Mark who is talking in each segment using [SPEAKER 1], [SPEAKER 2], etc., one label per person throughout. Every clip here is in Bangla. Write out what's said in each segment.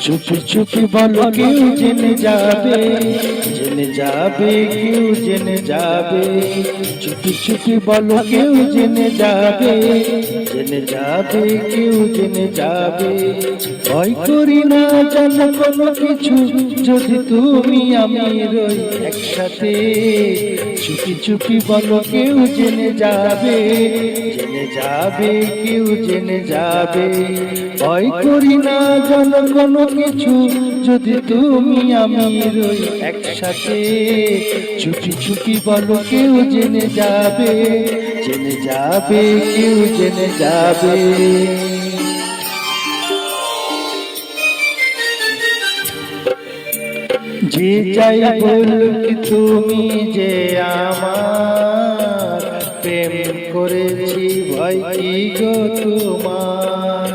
[SPEAKER 1] চুপি চুপি বলো কেউ জেনে যাবে? জেনে যাবে, কেউ জেনে যাবে? চুপি চুপি বলো কেউ জেনে যাবে? জেনে যাবে, কেউ জেনে যাবে? ভয় করি না জানো কোনো কিছু, যদি তুমি আমি রই একসাথে। চুপি চুপি বলো, কেউ জেনে যাবে? জেনে যাবে, কেউ জেনে যাবে? ভয় করি না জন কোনো কিছু, যদি তুমি আমি রই একসাথে। চুপি চুপি বলো, কেউ জেনে যাবে? জেনে যাবে, কেউ জেনে যাবে? যে যাই বলুক তুমি যে আমার প্রেম করেছি ভাই কি গো তোমার?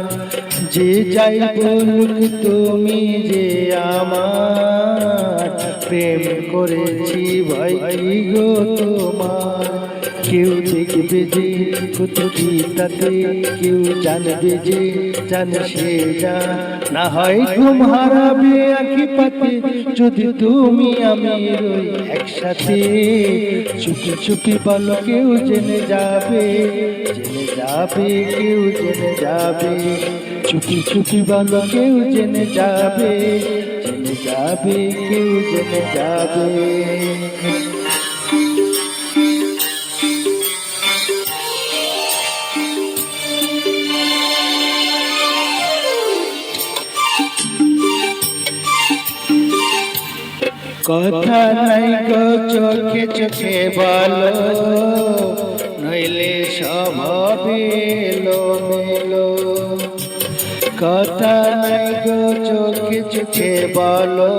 [SPEAKER 1] যে যাই বলুক তুমি যে আমার প্রেম করেছি ভাই কি গো তোমার? কেউ দেখবে যে কত তাতে কেউ জানবে যে জানে সে যা না হয় ঘুম হারাবে আখি পাতে যদি তুমি আমি রই একসাথে চুপি চুপি বলো কেউ জেনে যাবে জেনে যাবে কেউ জেনে যাবে চুপি চুপি বলো কেউ জেনে যাবে জেনে যাবে কেউ জেনে যাবে কথা নাই গো চোখে চোখে বলো, নইলে এলো মেলো। কথা নাই গো চোখে চোখে বলো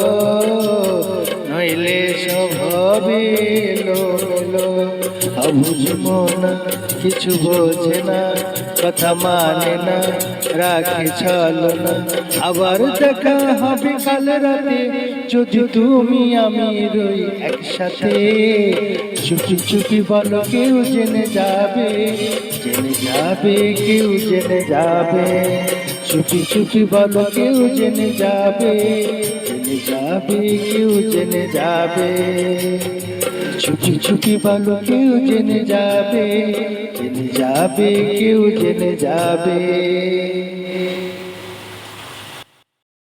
[SPEAKER 1] বুঝব না কিছু বোঝে না কথা মানে না রাখে চলো না আবার দেখা হবে কাল রাতে যদি তুমি আমি রই একসাথে চুপি চুপি বলো কেউ জেনে যাবে জেনে যাবে কেউ জেনে যাবে চুপি চুপি বলো কেউ জেনে যাবে জেনে যাবে কেউ জেনে যাবে চুপি ছুটি বলো কেউ জেনে যাবে জেনে যাবে কেউ জেনে যাবে।